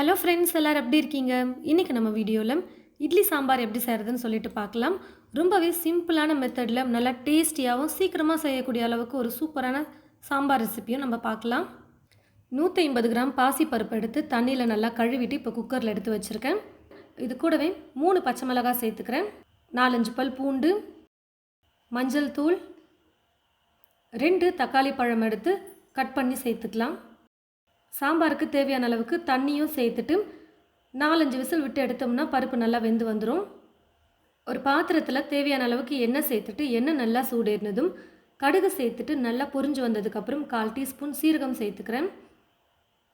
Hello friends எல்லோரும் எப்படி இருக்கீங்க? இன்றைக்கி நம்ம வீடியோவில் இட்லி சாம்பார் எப்படி செய்கிறதுன்னு சொல்லிட்டு பார்க்கலாம். ரொம்பவே சிம்பிளான மெத்தடில் நல்லா டேஸ்டியாகவும் சீக்கிரமாக செய்யக்கூடிய அளவுக்கு ஒரு சூப்பரான சாம்பார் ரெசிபியும் நம்ம பார்க்கலாம். நூற்றி ஐம்பது கிராம் பாசி பருப்பு எடுத்து தண்ணியில் நல்லா கழுவிட்டு இப்போ குக்கரில் எடுத்து வச்சுருக்கேன். இது கூடவே மூணு பச்சை மிளகாய் சேர்த்துக்கிறேன். நாலஞ்சு பல் பூண்டு மஞ்சள் தூள் ரெண்டு தக்காளி பழம் எடுத்து கட் பண்ணி சேர்த்துக்கலாம். சாம்பாருக்கு தேவையான அளவுக்கு தண்ணியும் சேர்த்துட்டு நாலஞ்சு விசில் விட்டு எடுத்தோம்னா பருப்பு நல்லா வெந்து வந்துடும் ஒரு பாத்திரத்தில் தேவையான அளவுக்கு எண்ணெய் சேர்த்துட்டு எண்ணெய் நல்லா சூடேறினதும் கடுகு சேர்த்துட்டு நல்லா பொரிஞ்சு வந்ததுக்கப்புறம் கால் டீஸ்பூன் சீரகம் சேர்த்துக்கிறேன்.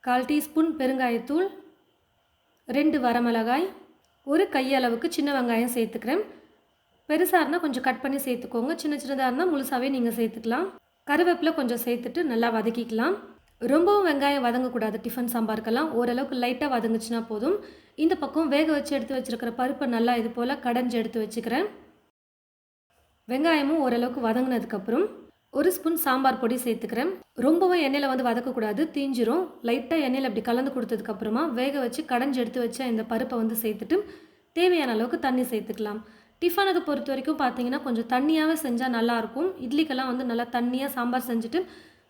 கால் டீஸ்பூன் பெருங்காயத்தூள் ரெண்டு வரமிளகாய் ஒரு கையளவுக்கு சின்ன வெங்காயம் சேர்த்துக்கிறேன். பெருசாக இருந்தால் கொஞ்சம் கட் பண்ணி சேர்த்துக்கோங்க. சின்ன சின்னதாக இருந்தால் முழுசாகவே நீங்கள் சேர்த்துக்கலாம். கருவேப்பிலை கொஞ்சம் சேர்த்துட்டு நல்லா வதக்கிக்கலாம். ரொம்பவும் வெங்காயம் வதங்கக்கூடாது டிஃபன் சாம்பாருக்கெல்லாம். ஓரளவுக்கு லைட்டாக வதங்குச்சுன்னா போதும். இந்த பக்கம் வேக வச்சு எடுத்து வச்சுருக்கிற பருப்பை நல்லா இது போல் கடைஞ்சி எடுத்து வச்சுக்கிறேன். வெங்காயமும் ஓரளவுக்கு வதங்கினதுக்கப்புறம் ஒரு ஸ்பூன் சாம்பார் பொடி சேர்த்துக்கிறேன். ரொம்பவும் எண்ணெயில் வந்து வதக்கக்கூடாது தீஞ்சிரும். லைட்டாக எண்ணெயில் அப்படி கலந்து கொடுத்ததுக்கப்புறமா வேக வச்சு கடைஞ்சி எடுத்து வச்ச இந்த பருப்பை வந்து சேர்த்துட்டு தேவையான அளவுக்கு தண்ணி சேர்த்துக்கலாம். டிஃபனுக்கு பொறுத்த வரைக்கும் பார்த்தீங்கன்னா கொஞ்சம் தண்ணியாகவே செஞ்சால் நல்லாயிருக்கும் இட்லிக்கெல்லாம் வந்து நல்லா தண்ணியாக சாம்பார் செஞ்சுட்டு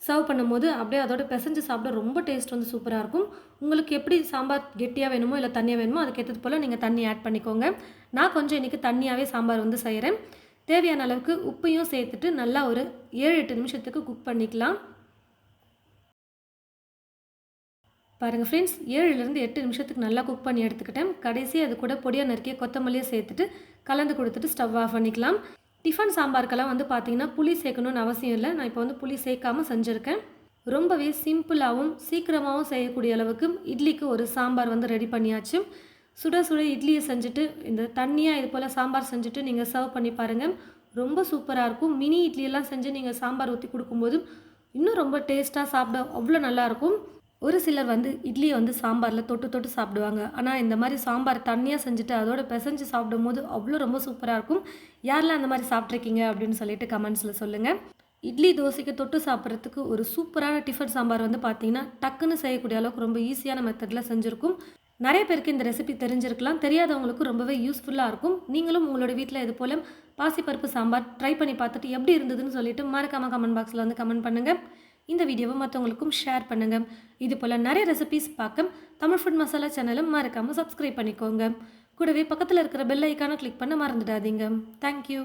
சர்வ் பண்ணும்போது அப்படியே அதோட பிசைஞ்சு சாப்பிட ரொம்ப டேஸ்ட் வந்து சூப்பராக இருக்கும். உங்களுக்கு எப்படி சாம்பார் கெட்டியாக வேணுமோ இல்லை தண்ணியாக வேணுமோ அதுக்கேற்றது போல் நீங்கள் தண்ணி ஆட் பண்ணிக்கோங்க. நான் கொஞ்சம் இன்றைக்கி தண்ணியாகவே சாம்பார் வந்து செய்கிறேன் தேவையான அளவுக்கு உப்பையும் சேர்த்துட்டு நல்லா ஒரு ஏழு எட்டு நிமிஷத்துக்கு குக் பண்ணிக்கலாம். பாருங்கள் ஃப்ரெண்ட்ஸ் ஏழுலேருந்து எட்டு நிமிஷத்துக்கு நல்லா குக் பண்ணி எடுத்துக்கிட்டேன். கடைசி அது கூட பொடியாக நறுக்கிய கொத்தமல்லியை சேர்த்துட்டு கலந்து கொடுத்துட்டு ஸ்டவ் ஆஃப் பண்ணிக்கலாம். டிஃபன் சாம்பாருக்கெல்லாம் வந்து பார்த்தீங்கன்னா புளி சேர்க்கணும்னு அவசியம் இல்லை. நான் இப்போ வந்து புளி சேர்க்காமல் செஞ்சுருக்கேன். ரொம்பவே சிம்பிளாகவும் சீக்கிரமாகவும் செய்யக்கூடிய அளவுக்கு இட்லிக்கு ஒரு சாம்பார் வந்து ரெடி பண்ணியாச்சு. சுட சுட இட்லியை செஞ்சுட்டு இந்த தண்ணியாக இது போல் சாம்பார் செஞ்சுட்டு நீங்கள் சர்வ் பண்ணி பாருங்கள் ரொம்ப சூப்பராக இருக்கும். மினி இட்லியெல்லாம் செஞ்சு நீங்கள் சாம்பார் ஊற்றி கொடுக்கும்போது இன்னும் ரொம்ப டேஸ்ட்டாக சாப்பிட அவ்வளோ நல்லாயிருக்கும் ஒரு சிலர் வந்து இட்லியை வந்து சாம்பாரில் தொட்டு தொட்டு சாப்பிடுவாங்க. ஆனால் இந்த மாதிரி சாம்பார் தண்ணியாக செஞ்சுட்டு அதோட பிசைஞ்சு சாப்பிடும் போது அவ்வளோ ரொம்ப சூப்பராக இருக்கும். யாரெல்லாம் அந்த மாதிரி சாப்பிட்ருக்கீங்க அப்படின்னு சொல்லிட்டு கமெண்ட்ஸில் சொல்லுங்கள் இட்லி தோசைக்கு தொட்டு சாப்பிட்றதுக்கு ஒரு சூப்பரான டிஃபன் சாம்பார் வந்து பார்த்தீங்கன்னா டக்குன்னு செய்யக்கூடிய அளவுக்கு ரொம்ப ஈஸியான மெத்தடில் செஞ்சுருக்கும். நிறைய பேருக்கு இந்த ரெசிபி தெரிஞ்சிருக்கலாம். தெரியாதவங்களுக்கு ரொம்பவே யூஸ்ஃபுல்லாக இருக்கும். நீங்களும் உங்களோட வீட்டில் இது போல் பாசிப்பருப்பு சாம்பார் ட்ரை பண்ணி பார்த்துட்டு எப்படி இருந்ததுன்னு சொல்லிட்டு மறக்காமல் கமெண்ட் பாக்ஸில் வந்து கமெண்ட் பண்ணுங்கள் இந்த வீடியோவை மற்றவங்களுக்கும் ஷேர் பண்ணுங்கள் இது போல் நிறைய ரெசிபிஸ் பார்க்க தமிழ் ஃபுட் மசாலா சேனலும் மறக்காமல் சப்ஸ்கிரைப் பண்ணிக்கோங்க. கூடவே பக்கத்தில் இருக்கிற பெல் ஐக்கானை கிளிக் பண்ண மறந்துடாதீங்க. தேங்க்யூ